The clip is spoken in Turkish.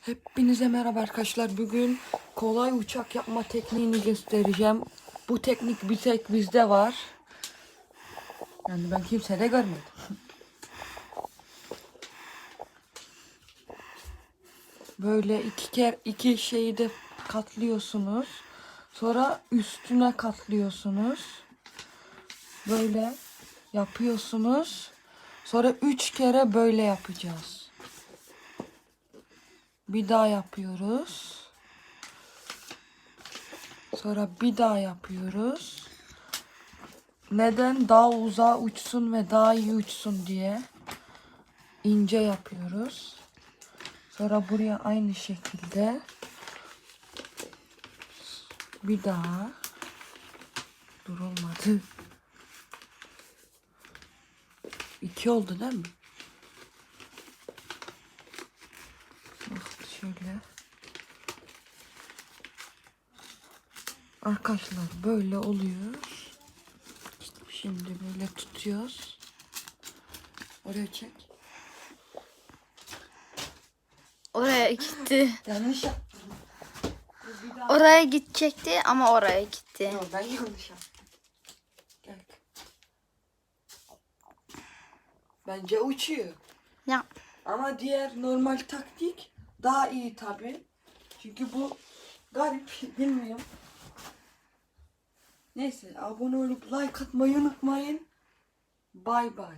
Hepinize merhaba arkadaşlar. Bugün kolay uçak yapma tekniğini göstereceğim. Bu teknik bir tek bizde var. Yani ben kimsede görmedim. Böyle iki kere iki şeyi de katlıyorsunuz. Sonra üstüne katlıyorsunuz. Böyle yapıyorsunuz. Sonra üç kere böyle yapacağız. Bir daha yapıyoruz. Sonra bir daha yapıyoruz. Neden? Daha uzağa uçsun ve daha iyi uçsun diye. ince yapıyoruz. Sonra buraya aynı şekilde. Bir daha. Dur olmadı. İki oldu değil mi? Şöyle. Arkadaşlar böyle oluyor. Şimdi böyle tutuyoruz. Oraya çek. Oraya gitti. Yanlış yaptım. Oraya gidecekti ama oraya gitti. Yok ben yanlış yaptım. Gel. Bence uçuyor. Ya Ama diğer normal taktik daha iyi tabi. Çünkü bu garip bilmiyorum. Neyse abone olup like atmayı unutmayın. Bay bay.